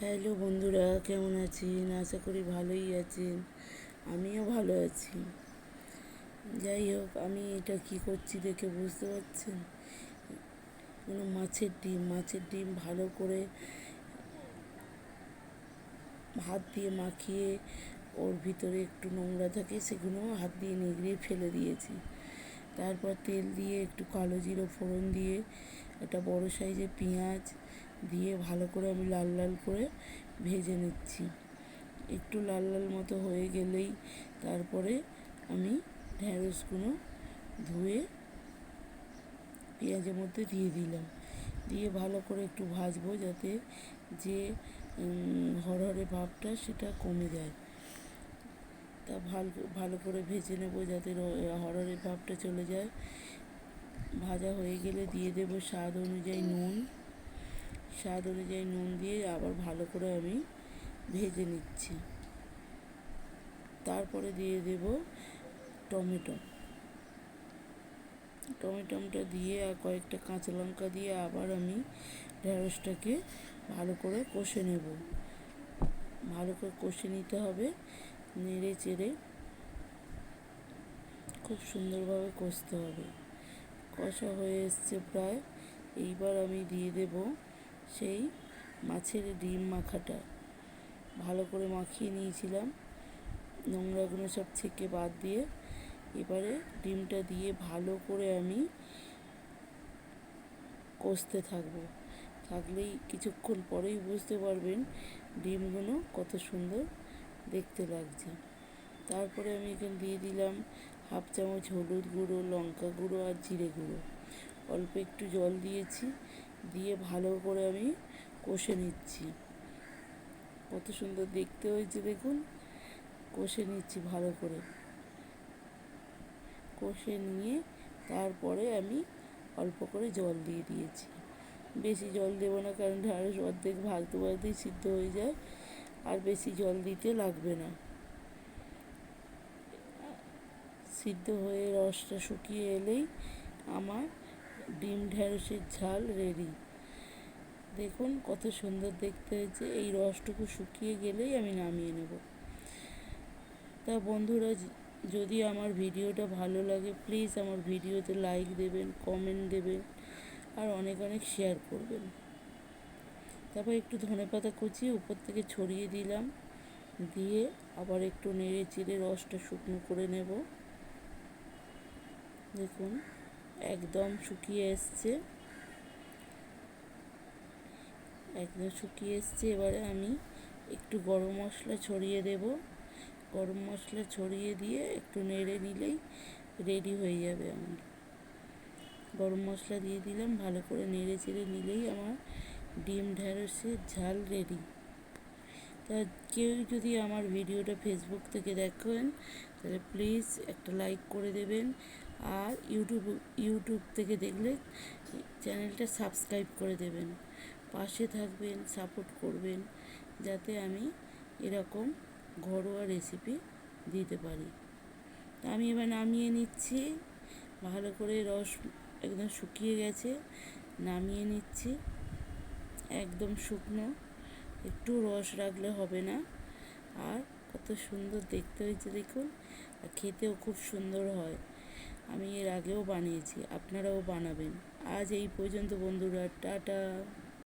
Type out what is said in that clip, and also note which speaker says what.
Speaker 1: Hello বন্ধুরা, কেমন আছেন? আশা করি ভালোই আছেন। আমিও ভালো আছি। যাই হোক, আমি এটা কি করছি দেখে বুঝতে পারছেন? কোনো মাছের ডিম মাছের ডিম ভালো করে হাত দিয়ে মাখিয়ে ওর ভিতরে একটু নোংরা থাকে, সেগুলো হাত দিয়ে নিগড়িয়ে ফেলে দিয়েছি। তারপর তেল দিয়ে, একটু কালো জিরো ফোড়ন দিয়ে, একটা বড় সাইজের পেঁয়াজ দিয়ে ভালো করে আমি লাল লাল করে ভেজে নিচ্ছি। একটু লাল লাল মতো হয়ে গেলেই তারপরে আমি ঢ্যাঁড়সগুলো ধুয়ে পেঁয়াজের মধ্যে দিয়ে দিলাম। দিয়ে ভালো করে একটু ভাজবো যাতে যে হরহরে ভাবটা সেটা কমে যায়। তা ভালো ভালো করে ভেজে নেব যাতে হরহরে ভাবটা চলে যায়। ভাজা হয়ে গেলে দিয়ে দেব স্বাদ অনুযায়ী নুন। স্বাদ অনুযায়ী নুন দিয়ে আবার ভালো করে আমি ভেজে নিচ্ছি। তারপরে দিয়ে দেব টমেটো। টমেটোটা দিয়ে আর কয়েকটা কাঁচা লঙ্কা দিয়ে আবার আমি ঢেঁড়সটাকে ভালো করে কষে নেব। ভালো করে কষে নিতে হবে। নেড়ে চেড়ে খুব সুন্দরভাবে কষতে হবে। কষা হয়ে এসছে প্রায়। এইবার আমি দিয়ে দেব সেই মাছের ডিম মাখাটা। ভালো করে মাখিয়ে নিয়েছিলাম। নোংরাগুলো সব ছেঁকে বাদ দিয়ে এবারে ডিমটা দিয়ে ভালো করে আমি কষতে থাকব। থাকলেই কিছুক্ষণ পরেই বুঝতে পারবেন ডিমগুলো কত সুন্দর দেখতে লাগছে। তারপরে আমি এখানে দিয়ে দিলাম হাফ চামচ হলুদ গুঁড়ো, লঙ্কা গুঁড়ো আর জিরে গুঁড়ো। অল্প একটু জল দিয়েছি, দিয়ে ভালো করে আমি কষে নিচ্ছি। কত সুন্দর দেখতে হয়েছে দেখুন। কষে নিচ্ছি ভালো করে। কষে নিয়ে তারপরে আমি অল্প করে জল দিয়ে দিয়েছি। বেশি জল দেবো না কারণ ঢ্যাঁড়স অর্ধেক ভাজতে ভাজতেই সিদ্ধ হয়ে যায়। আর বেশি জল দিতে লাগবে না। সিদ্ধ হয়ে রসটা শুকিয়ে এলেই আমার ডিম ঢ্যাঁড়সের ঝাল রেডি দেখুন কত সুন্দর দেখতে হয়েছে। এই রসটুকু শুকিয়ে গেলেই আমি নামিয়ে নেব। তা বন্ধুরা যদি আমার ভিডিওটা ভালো লাগে প্লিজ আমার ভিডিওতে লাইক দেবেন কমেন্ট দেবেন, আর অনেক অনেক শেয়ার করবেন। তারপর একটু ধনে পাতা কুচিয়ে উপর থেকে ছড়িয়ে দিলাম। দিয়ে আবার একটু নেড়ে চেড়ে রসটা শুকনো করে নেব। দেখুন, একদম শুকিয়ে এসছে। একদম শুকিয়ে এসছে। এবারে আমি একটু গরম মশলা ছড়িয়ে দেব। গরম মশলা ছড়িয়ে দিয়ে একটু নেড়ে নিলেই রেডি হয়ে যাবে আমার। গরম মশলা দিয়ে দিলাম, ভালো করে নেড়ে চেড়ে নিলেই আমার ডিম ঢ্যাঁড়সের ঝাল রেডি তা কেউ যদি আমার ভিডিওটা ফেসবুক থেকে দেখেন, তাহলে প্লিজ একটা লাইক করে দেবেন। আর ইউটিউব ইউটিউব থেকে দেখলে চ্যানেলটা সাবস্ক্রাইব করে দেবেন। পাশে থাকবেন সাপোর্ট করবেন, যাতে আমি এরকম ঘরোয়া রেসিপি দিতে পারি। আমি এবার নামিয়ে নিচ্ছি। ভালো করে রস একদম শুকিয়ে গেছে, নামিয়ে নিচ্ছি। একদম শুকনো। একটু রস রাখলে হবে না। আর কত সুন্দর দেখতে হয়েছে দেখুন। আর খেতেও খুব সুন্দর হয়। আমি এর আগেও বানিয়েছি, আপনারাও বানাবেন। আজ এই পর্যন্ত বন্ধুরা, টাটা।